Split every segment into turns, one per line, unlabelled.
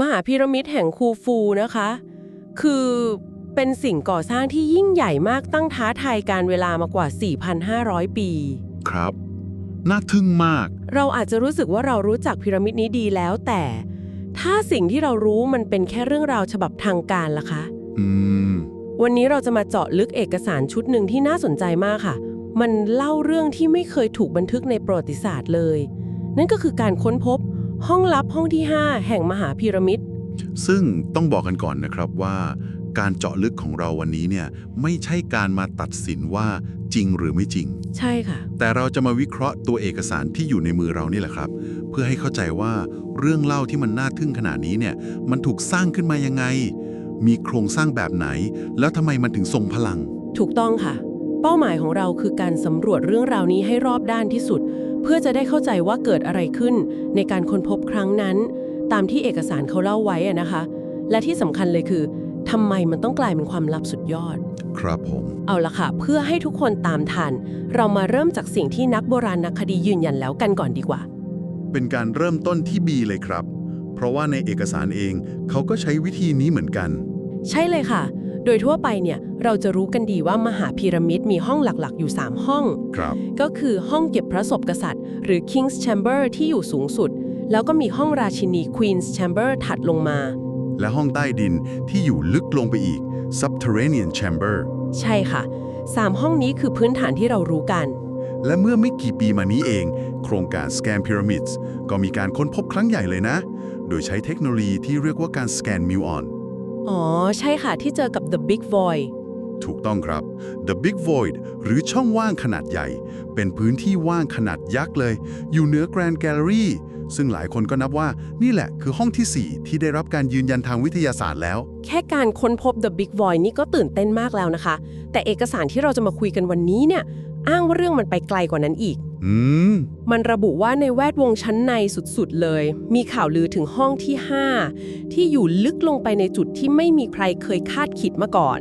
มหาพีระมิดแห่งคูฟูนะคะ คือเป็นสิ่งก่อสร้างที่ยิ่งใหญ่มากตั้งท้าทายการเวลามากว่า 4,500 ปี
ครับ น่าทึ่งมาก
เราอาจจะรู้สึกว่าเรารู้จักพีระมิดนี้ดีแล้วแต่ ถ้าสิ่งที่เรารู้มันเป็นแค่เรื่องราวฉบับทางการล่ะคะ
อืม
วันนี้เราจะมาเจาะลึกเอกสารชุดหนึ่งที่น่าสนใจมากค่ะ มันเล่าเรื่องที่ไม่เคยถูกบันทึกในประวัติศาสตร์เลย นั่นก็คือการค้นพบ ห้องลับห้องที่ 5 แห่งมหาพีระมิด
ซึ่งต้องบอกกันก่อนนะครับว่า การเจาะลึกของเราวันนี้เนี่ยไม่ใช่การมาตัดสินว่าจริงหรือไม่จริง
ใช่ค่ะ
แต่เราจะมาวิเคราะห์ตัวเอกสารที่อยู่ในมือเรานี่แหละครับ เพื่อให้เข้าใจว่าเรื่องเล่าที่มันน่าทึ่งขนาดนี้เนี่ยมันถูกสร้างขึ้นมายังไง มีโครงสร้างแบบไหน แล้วทำไมมันถึงทรงพลัง
ถูกต้องค่ะ เป้าหมายของเราคือการสำรวจเรื่องราวนี้ให้รอบด้านที่สุด เพื่อจะได้เข้าใจว่าเกิดอะไรขึ้นในการค้นพบครั้งนั้น ตามที่เอกสารเขาเล่าไว้อะนะคะ และที่สำคัญเลยคือทำไมมันต้องกลายเป็นความลับสุดยอด
ครับผม
เอาละค่ะ เพื่อให้ทุกคนตามทัน เรามาเริ่มจากสิ่งที่นักโบราณนักคดียืนยันแล้วกันก่อนดีกว่า
เป็นการเริ่มต้นที่บีเลยครับ เพราะว่าในเอกสารเองเขาก็ใช้วิธีนี้เหมือนกัน
ใช่เลยค่ะ โดยทั่วไปเนี่ยเราจะรู้กันดีว่ามหาพีระมิดมีห้องหลักๆ อยู่ 3 ห้อง
ครับ
ก็คือห้องเก็บพระศพกษัตริย์ หรือ King's Chamber ที่อยู่สูงสุด แล้วก็มีห้องราชินี Queen's Chamber ถัดลงมา
และห้องใต้ดินที่อยู่ลึกลงไปอีก subterranean chamber
ใช่ค่ะ 3 ห้องนี้คือพื้นฐานที่เรารู้กัน
และเมื่อไม่กี่ปีมานี้เอง โครงการ Scan Pyramids ก็มีการค้นพบครั้งใหญ่เลยนะ โดยใช้เทคโนโลยีที่เรียกว่าการ Scan Muon
อ๋อ ใช่ค่ะที่เจอกับ The Big Void
ถูกต้องครับ The Big Void หรือช่องว่างขนาดใหญ่ เป็นพื้นที่ว่างขนาดยักษ์เลย อยู่เหนือ Grand Gallery ซึ่งหลายคนก็นับว่านี่แหละคือห้องที่ 4 ที่ได้รับการยืนยันทางวิทยาศาสตร์แล้ว
แค่การค้นพบ The Big Void นี่ก็ตื่นเต้นมากแล้วนะคะ แต่เอกสารที่เราจะมาคุยกันวันนี้เนี่ย อ้างว่าเรื่องมันไปไกลกว่านั้นอีก
อืม
มันระบุว่าในแวดวงชั้นในสุดๆเลย มีข่าวลือถึงห้องที่ 5 ที่อยู่ลึกลงไปในจุดที่ไม่มีใครเคยคาดคิดมาก่อน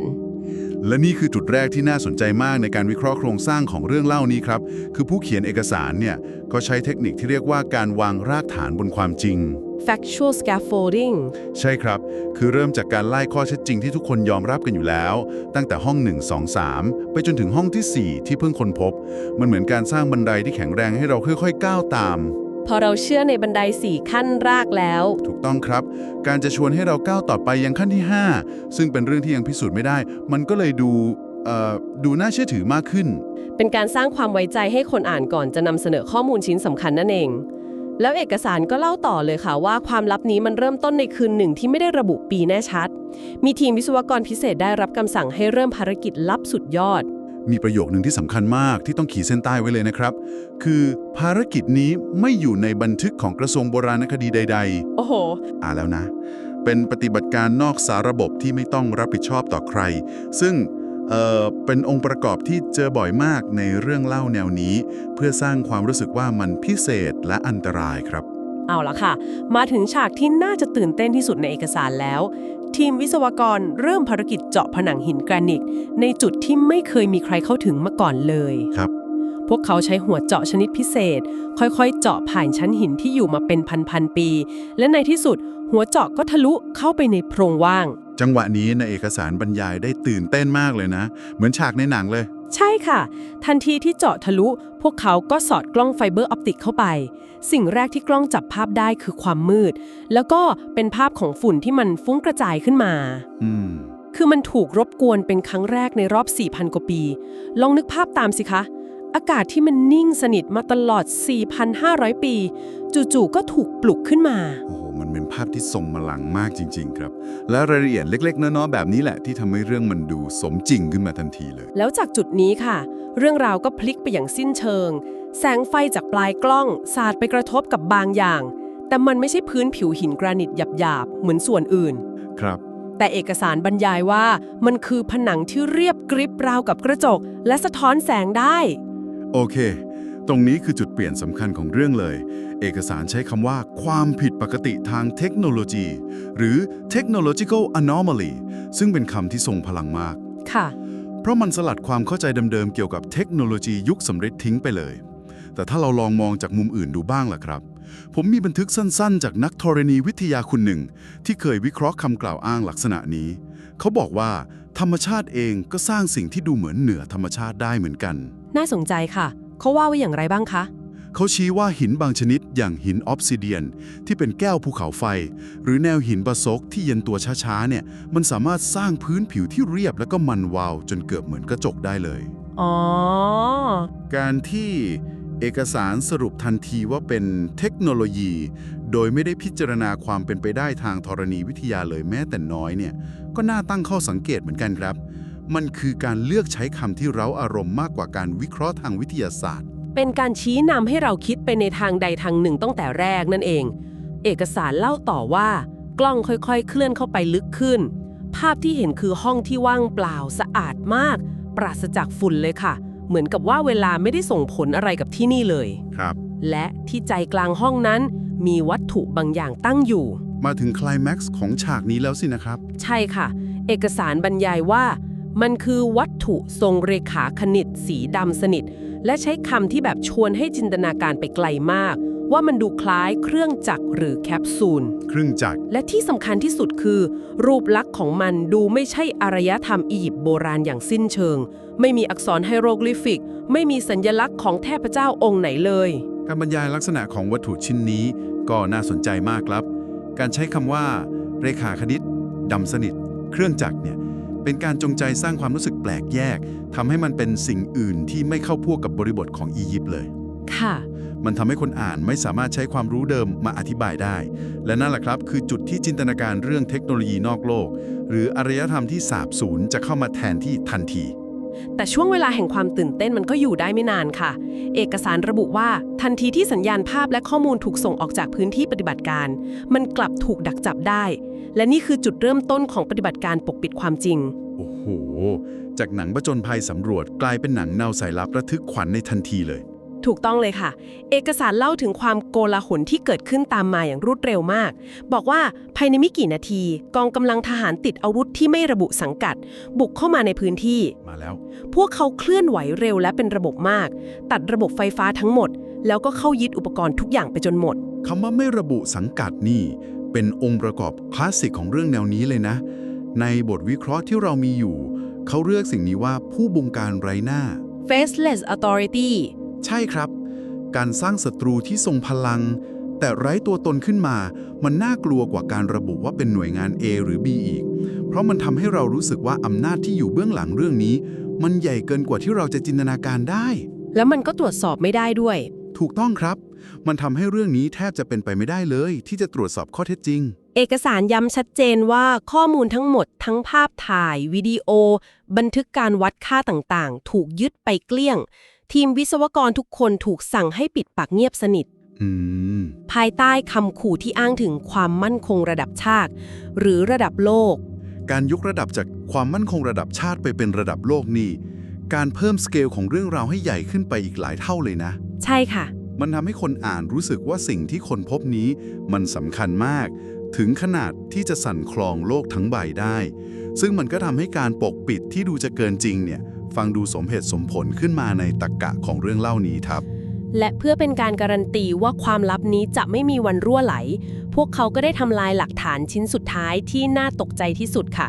และนี่คือจุดแรกที่น่าสนใจมากในการวิเคราะห์โครงสร้างของเรื่องเล่านี้ครับ คือผู้เขียนเอกสารเนี่ยก็ใช้เทคนิคที่เรียกว่าการวางรากฐานบนความจริง
factual scaffolding
ใช่ครับ คือเริ่มจากการไล่ข้อเท็จจริงที่ทุกคนยอมรับกันอยู่แล้ว ตั้งแต่ห้อง 1 2 3 ไปจนถึงห้องทีสี่4 ที่เพิ่งค้นพบ มันเหมือนการสร้างบันไดที่แข็งแรงให้เราค่อยๆ ก้าวตาม
พอเราเชื่อในบันไดสี่ขั้นรากแล้ว
ถูกต้องครับ การจะชวนให้เราก้าวต่อไปยังขั้นที่ 5 ซึ่งเป็นเรื่องที่ยังพิสูจน์ไม่ได้ มันก็เลยดูเอ่อดูน่าเชื่อถือมากขึ้น
เป็นการสร้างความไว้ใจให้คนอ่านก่อนจะนำเสนอข้อมูลชิ้นสำคัญนั่นเอง แล้วเอกสารก็เล่าต่อเลยค่ะว่าความลับนี้มันเริ่มต้นในคืนหนึ่งที่ไม่ได้ระบุปีแน่ชัด มีทีมวิศวกรพิเศษได้รับคำสั่งให้เริ่มภารกิจลับสุดยอด
มีประโยคหนึ่งที่สำคัญมากที่ต้องขีดเส้นใต้ไว้เลยนะครับ คือภารกิจนี้ไม่อยู่ในบันทึกของกระทรวงโบราณคดีใด
โอ้โห
ๆอ่าแล้วนะ เป็นปฏิบัติการนอกสาระบบที่ไม่ต้องรับผิดชอบต่อใคร ซึ่ง เอ่อเป็นองค์ประกอบที่เจอบ่อยมากในเรื่องเล่าแนวนี้ เพื่อสร้างความรู้สึกว่ามันพิเศษและอันตรายครับ
เอาละค่ะ มาถึงฉากที่น่าจะตื่นเต้นที่สุดในเอกสารแล้ว ทีมวิศวกรเริ่มภารกิจเจาะผนังหินแกรนิต ในจุดที่ไม่เคยมีใครเข้าถึงมาก่อนเลย
ครับ
พวกเขาใช้หัวเจาะชนิดพิเศษ ค่อยๆ เจาะผ่านชั้นหินที่อยู่มาเป็นพันๆปี และในที่สุด หัวเจาะก็ทะลุเข้าไปในโพรงว่าง
จังหวะนี้ในเอกสารบรรยายได้ตื่นเต้นมากเลยนะ เหมือนฉากในหนังเลย
ใช่ค่ะ ทันทีที่เจาะทะลุ พวกเขาก็สอดกล้องไฟเบอร์ออปติกเข้าไป สิ่งแรกที่กล้องจับภาพได้คือความมืด แล้วก็เป็นภาพของฝุ่นที่มันฟุ้งกระจายขึ้นมา
อืม
คือมันถูกรบกวนเป็นครั้งแรกในรอบ 4,000 กว่าปี ลองนึกภาพตามสิคะ อากาศที่มันนิ่งสนิทมาตลอด 4,500 ปี จู่ๆก็ถูกปลุกขึ้นมา
โอ้โหมัน เป็นภาพที่ทรงพลังมากจริง ๆ ครับ และรายละเอียดเล็ก ๆ น้อยๆแบบนี้แหละที่ทำให้เรื่องมันดูสมจริงขึ้นมาทันทีเลย
แล้วจากจุดนี้ค่ะ เรื่องราวก็พลิกไปอย่างสิ้นเชิง แสงไฟจากปลายกล้องสาดไปกระทบกับบางอย่าง แต่มันไม่ใช่พื้นผิวหินแกรนิตหยาบๆเหมือนส่วนอื่น
ครับ
แต่เอกสารบรรยายว่ามันคือผนังที่เรียบกริบราวกับกระจก และสะท้อนแสงได้
โอเค ตรงนี้คือจุดเปลี่ยนสำคัญของเรื่องเลย เอกสารใช้คำว่า ความผิดปกติทางเทคโนโลยี หรือ technological anomaly ซึ่งเป็นคำที่ทรงพลังมาก
ค่ะ
เพราะมันสลัดความเข้าใจเดิมๆเกี่ยวกับเทคโนโลยียุคสำเร็จทิ้งไปเลย แต่ถ้าเราลองมองจากมุมอื่นดูบ้างล่ะครับ ผมมีบันทึกสั้นๆ จากนักธรณีวิทยาคนหนึ่ง ที่เคยวิเคราะห์คำกล่าวอ้างลักษณะนี้ เขาบอกว่าธรรมชาติเองก็สร้างสิ่งที่ดูเหมือนเหนือธรรมชาติได้เหมือนกัน
น่าสนใจค่ะ เขาว่าไว้อย่างไรบ้างคะ
เขาชี้ว่าหินบางชนิดอย่างหินออฟซิเดียน ที่เป็นแก้วภูเขาไฟ หรือแนวหินบาซกที่เย็นตัวช้าๆเนี่ยมันสามารถสร้างพื้นผิวที่เรียบแล้วก็มันวาวจนเกือบเหมือนกระจกได้เลย
อ๋อ
การที่เอกสารสรุปทันทีว่าเป็นเทคโนโลยี โดยไม่ได้พิจารณาความเป็นไปได้ทางธรณีวิทยาเลยแม้แต่น้อยเนี่ย ก็น่าตั้งข้อสังเกตเหมือนกันครับ มันคือการเลือกใช้คำที่เร้าอารมณ์มากกว่าการวิเคราะห์ทางวิทยาศาสตร์
เป็นการชี้นำให้เราคิดไปในทางใดทางหนึ่งตั้งแต่แรกนั่นเอง เอกสารเล่าต่อว่า กล้องค่อยๆ เคลื่อนเข้าไปลึกขึ้น ภาพที่เห็นคือห้องที่ว่างเปล่าสะอาดมาก ปราศจากฝุ่นเลยค่ะ เหมือนกับว่าเวลาไม่ได้ส่งผลอะไรกับที่นี่เลย
ครับ
และที่ใจกลางห้องนั้น มีวัตถุบางอย่างตั้งอยู่
มาถึงไคลแม็กซ์ของฉากนี้แล้วสินะครับ
ใช่ค่ะ เอกสารบรรยายว่า มันคือวัตถุทรงเรขาคณิตสีดำสนิท และใช้คำที่แบบชวนให้จินตนาการไปไกลมาก ว่ามันดูคล้ายเครื่องจักรหรือแคปซูล
ครึ่งจักร
และที่สำคัญที่สุดคือ รูปลักษณ์ของมันดูไม่ใช่อารยธรรมอียิปต์โบราณอย่างสิ้นเชิง ไม่มีอักษรไฮโรกลิฟิก ไม่มีสัญลักษณ์ของเทพเจ้าองค์ไหนเลย
การบรรยายลักษณะของวัตถุชิ้นนี้ก็น่าสนใจมากครับ การใช้คำว่า เรขาคณิตดำสนิท เครื่องจักรเนี่ย เป็นการจงใจสร้างความรู้สึกแปลกแยกทำให้มันเป็นสิ่งอื่นที่ไม่เข้าพวกกับบริบทของอียิปต์เลย
ค่ะ
มันทำให้คนอ่านไม่สามารถใช้ความรู้เดิมมาอธิบายได้ และนั่นแหละครับ คือจุดที่จินตนาการเรื่องเทคโนโลยีนอกโลก หรืออารยธรรมที่สาบสูญจะเข้ามาแทนที่ทันที
แต่ช่วงเวลาแห่งความตื่นเต้นมันก็อยู่ได้ไม่นานค่ะ เอกสารระบุว่าทันทีที่สัญญาณภาพและข้อมูลถูกส่งออกจากพื้นที่ปฏิบัติการ มันกลับถูกดักจับได้ และนี่คือจุดเริ่มต้นของปฏิบัติการปกปิดความจริง
โอ้โห จากหนังประจนภัยสำรวจกลายเป็นหนังแนวสายลับระทึกขวัญในทันทีเลย
ถูกต้องเลยค่ะ เอกสารเล่าถึงความโกลาหลที่เกิดขึ้นตามมาอย่างรวดเร็วมาก บอกว่าภายในไม่กี่นาที กองกำลังทหารติดอาวุธที่ไม่ระบุสังกัด บุกเข้ามาในพื้นที่
มาแล้ว
พวกเขาเคลื่อนไหวเร็วและเป็นระบบมาก ตัดระบบไฟฟ้าทั้งหมด แล้วก็เข้ายึดอุปกรณ์ทุกอย่างไปจนหมด
คำว่าไม่ระบุสังกัดนี่ เป็นองค์ประกอบคลาสสิกของเรื่องแนวนี้เลยนะ ในบทวิเคราะห์ที่เรามีอยู่ เขาเรียกสิ่งนี้ว่าผู้บงการไร้หน้า
faceless authority
ใช่ครับ การสร้างศัตรูที่ทรงพลัง แต่ไร้ตัวตนขึ้นมา มันน่ากลัวกว่าการระบุว่าเป็นหน่วยงาน A หรือ B อีก เพราะมันทำให้เรารู้สึกว่าอำนาจที่อยู่เบื้องหลังเรื่องนี้ มันใหญ่เกินกว่าที่เราจะจินตนาการได้
แล้วมันก็ตรวจสอบไม่ได้ด้วย
ถูกต้องครับ มันทำให้เรื่องนี้แทบจะเป็นไปไม่ได้เลย ที่จะตรวจสอบข้อเท็จจริง
เอกสารย้ำชัดเจนว่าข้อมูลทั้งหมดทั้งภาพถ่าย วิดีโอ บันทึกการวัดค่าต่างๆ ถูกยึดไปเกลี้ยง ทีมวิศวกรทุกคนถูกสั่งให้ปิดปากเงียบสนิท
อืม
ภายใต้คำขู่ที่อ้างถึงความมั่นคงระดับชาติ หรือระดับโลก
การยกระดับจากความมั่นคงระดับชาติไปเป็นระดับโลกนี่ การเพิ่มสเกลของเรื่องราวให้ใหญ่ขึ้นไปอีกหลายเท่าเลยนะ
ใช่ค่ะ
มันทำให้คนอ่านรู้สึกว่าสิ่งที่คนพบนี้ มันสำคัญมาก ถึงขนาดที่จะสั่นคลองโลกทั้งใบได้ ซึ่งมันก็ทำให้การปกปิดที่ดูจะเกินจริงเนี่ย ฟังดูสมเหตุสมผลขึ้นมาในตรกกะของเรื่องเล่านี้ครับ
และเพื่อเป็นการการันตีว่าความลับนี้จะไม่มีวันรั่วไหล พวกเขาก็ได้ทำลายหลักฐานชิ้นสุดท้ายที่น่าตกใจที่สุดค่ะ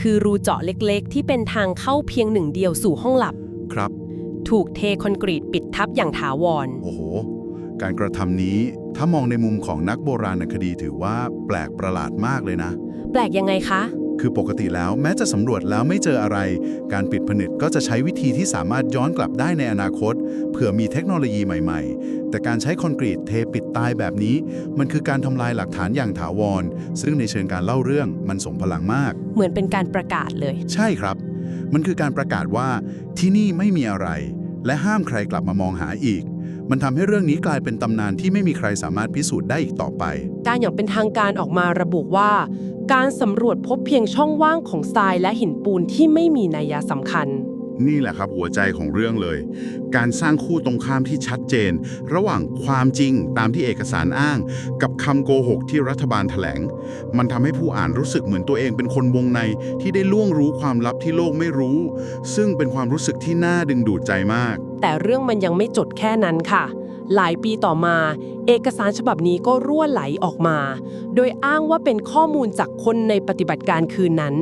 คือรูเจาะเล็กๆ ที่เป็นทางเข้าเพียงหนึ่งเดียวสู่ห้องหลับ
ครับ
ถูกเทคอนกรีตปิดทับอย่างถาวร
โอ้โห การกระทำนี้ถ้ามองในมุมของนักโบราณคดีถือว่าแปลกประหลาดมากเลยนะ
แปลกยังไงคะ
คือปกติแล้วแม้จะสำรวจแล้วไม่เจออะไร การปิดผนึกก็จะใช้วิธีที่สามารถย้อนกลับได้ในอนาคต เผื่อมีเทคโนโลยีใหม่ๆ แต่การใช้คอนกรีตเทปิดตายแบบนี้ มันคือการทำลายหลักฐานอย่างถาวร ซึ่งในเชิงการเล่าเรื่องมันส่งพลังมาก
เหมือนเป็นการประกาศเลย
ใช่ครับ มันคือการประกาศว่าที่นี่ไม่มีอะไร และห้ามใครกลับมามองหาอีก มันทำให้เรื่องนี้กลายเป็นตำนานที่ไม่มีใครสามารถพิสูจน์ได้อีกต่อไป
การอย่างเป็นทางการออกมาระบุว่า การสำรวจพบเพียงช่องว่างของทรายและหินปูนที่ไม่มีนัยสำคัญ
นี่แหละครับหัวใจของเรื่องเลย การสร้างคู่ตรงข้ามที่ชัดเจน ระหว่างความจริงตามที่เอกสารอ้าง กับคำโกหกที่รัฐบาลแถลง มันทำให้ผู้อ่านรู้สึกเหมือนตัวเองเป็นคนวงในที่ได้ล่วงรู้ความลับที่โลกไม่รู้ ซึ่งเป็นความรู้สึกที่น่าดึงดูดใจมาก
แต่เรื่องมันยังไม่จบแค่นั้นค่ะ หลายปีต่อมา เอกสารฉบับนี้ก็รั่วไหลออกมา โดยอ้างว่าเป็นข้อมูลจากคนในปฏิบัติการคืนนั้น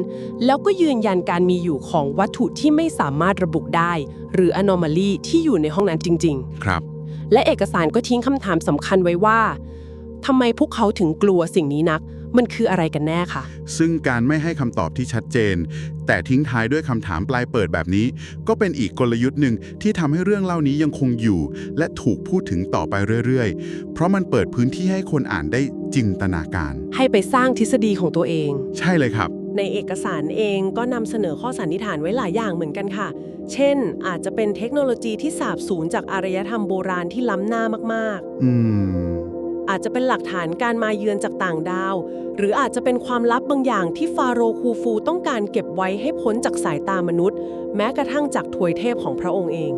แล้วก็ยืนยันการมีอยู่ของวัตถุที่ไม่สามารถระบุได้ หรือ anomaly ที่อยู่ในห้องนั้นจริง ๆ
ครับ
และเอกสารก็ทิ้งคำถามสำคัญไว้ว่าทำไมพวกเขาถึงกลัวสิ่งนี้นัก มันคืออะไรกันแน่คะ
ซึ่งการไม่ให้คำตอบที่ชัดเจน แต่ทิ้งท้ายด้วยคำถามปลายเปิดแบบนี้ ก็เป็นอีกกลยุทธ์หนึ่งที่ทำให้เรื่องเล่านี้ยังคงอยู่ และถูกพูดถึงต่อไปเรื่อยๆ เพราะมันเปิดพื้นที่ให้คนอ่านได้จินตนาการ
ให้ไปสร้างทฤษฎีของตัวเอง
ใช่เลยครับ
ในเอกสารเองก็นำเสนอข้อสันนิษฐานไว้หลายอย่างเหมือนกันค่ะ เช่น อาจจะเป็นเทคโนโลยีที่สาบสูญจากอารยธรรมโบราณที่ล้ำหน้ามาก
อืม
ๆ อาจจะเป็นหลักฐานการมาเยือนจากต่างดาว หรืออาจจะเป็นความลับบางอย่างที่ฟาโรห์คูฟูต้องการเก็บไว้ให้พ้นจากสายตามนุษย์ แม้กระทั่งจากถวยเทพของพระองค์เอง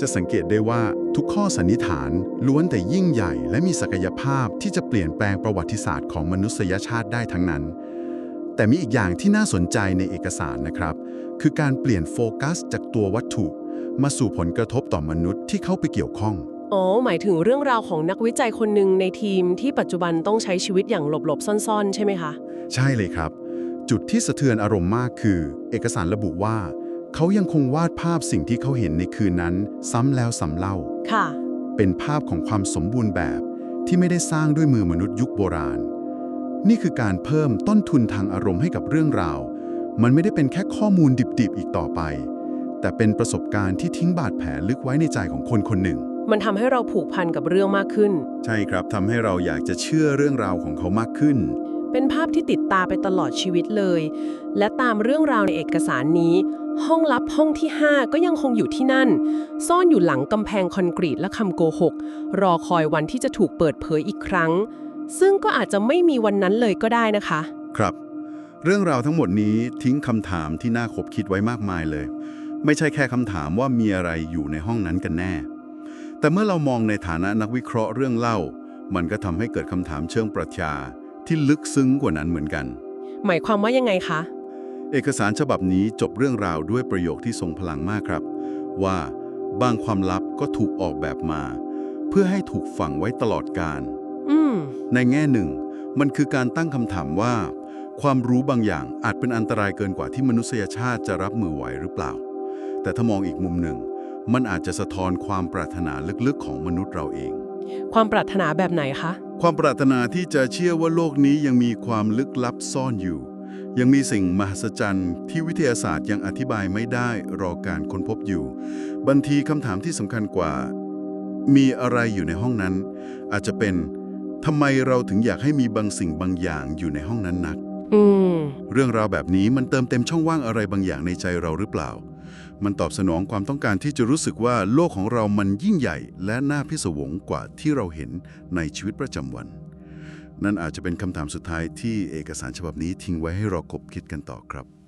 จะสังเกตได้ว่าทุกข้อสันนิษฐานล้วนแต่ยิ่งใหญ่ และมีศักยภาพที่จะเปลี่ยนแปลงประวัติศาสตร์ของมนุษยชาติได้ทั้งนั้น แต่มีอีกอย่างที่น่าสนใจในเอกสารนะครับ คือการเปลี่ยนโฟกัสจากตัววัตถุ มาสู่ผลกระทบต่อมนุษย์ที่เข้าไปเกี่ยวข้อง
อ๋อ หมายถึงเรื่องราวของนักวิจัยคนหนึ่งในทีมที่ปัจจุบันต้องใช้ชีวิตอย่างหลบๆ ซ่อนๆ ใช่ไหมคะ
ใช่เลยครับ จุดที่สะเทือนอารมณ์มากคือ เอกสารระบุว่า เขายังคงวาดภาพสิ่งที่เขาเห็นในคืนนั้น ซ้ำแล้วซ้ำเล่า
ค่ะ
เป็นภาพของความสมบูรณ์แบบที่ไม่ได้สร้างด้วยมือมนุษย์ยุคโบราณ นี่คือการเพิ่มต้นทุนทางอารมณ์ให้กับเรื่องราว มันไม่ได้เป็นแค่ข้อมูลดิบๆ อีกต่อไป แต่เป็นประสบการณ์ที่ทิ้งบาดแผลลึกไว้ในใจของคนคนหนึ่ง
มันทำให้เราผูกพันกับเรื่องมากขึ้น
ใช่ครับทำให้เราอยากจะเชื่อเรื่องราวของเขามากขึ้น
เป็นภาพที่ติดตาไปตลอดชีวิตเลย และตามเรื่องราวในเอกสารนี้ ห้องลับห้องที่ 5 ก็ยังคงอยู่ที่นั่น ซ่อนอยู่หลังกำแพงคอนกรีตและคำโกหก รอคอยวันที่จะถูกเปิดเผยอีกครั้ง ซึ่งก็อาจจะไม่มีวันนั้นเลยก็ได้นะคะ
ครับ เรื่องราวทั้งหมดนี้ทิ้งคำถามที่น่าคบคิดไว้มากมายเลย ไม่ใช่แค่คำถามว่ามีอะไรอยู่ในห้องนั้นกันแน่ แต่เมื่อเรามองในฐานะนักวิเคราะห์เรื่องเล่า มันก็ทำให้เกิดคำถามเชิงปรัชญาที่ลึกซึ้งกว่านั้นเหมือนกัน
หมายความว่ายังไงคะ
เอกสารฉบับนี้จบเรื่องราวด้วยประโยคที่ทรงพลังมากครับ ว่าบางความลับก็ถูกออกแบบมา เพื่อให้ถูกฝังไว้ตลอดกาล
อืม
ในแง่หนึ่ง มันคือการตั้งคำถามว่า ความรู้บางอย่างอาจเป็นอันตรายเกินกว่าที่มนุษยชาติจะรับมือไหวหรือเปล่า แต่ถ้ามองอีกมุมหนึ่ง มันอาจจะสะท้อนความปรารถนาลึกๆของมนุษย์เราเอง
ความปรารถนาแบบไหนคะ
ความปรารถนาที่จะเชื่อว่าโลกนี้ยังมีความลึกลับซ่อนอยู่ ยังมีสิ่งมหัศจรรย์ที่วิทยาศาสตร์ยังอธิบายไม่ได้รอการค้นพบอยู่บางทีคำถามที่สำคัญกว่า มีอะไรอยู่ในห้องนั้น อาจจะเป็นทำไมเราถึงอยากให้มีบางสิ่งบางอย่างอยู่ในห้องนั้นนัก
อืม
เรื่องราวแบบนี้มันเติมเต็มช่องว่างอะไรบางอย่างในใจเราหรือเปล่า มันตอบสนองความต้องการที่จะรู้สึกว่าโลกของเรามันยิ่งใหญ่ และน่าพิศวงกว่าที่เราเห็นในชีวิตประจำวัน นั่นอาจจะเป็นคำถามสุดท้ายที่เอกสารฉบับนี้ทิ้งไว้ให้เราคบคิดกันต่อครับ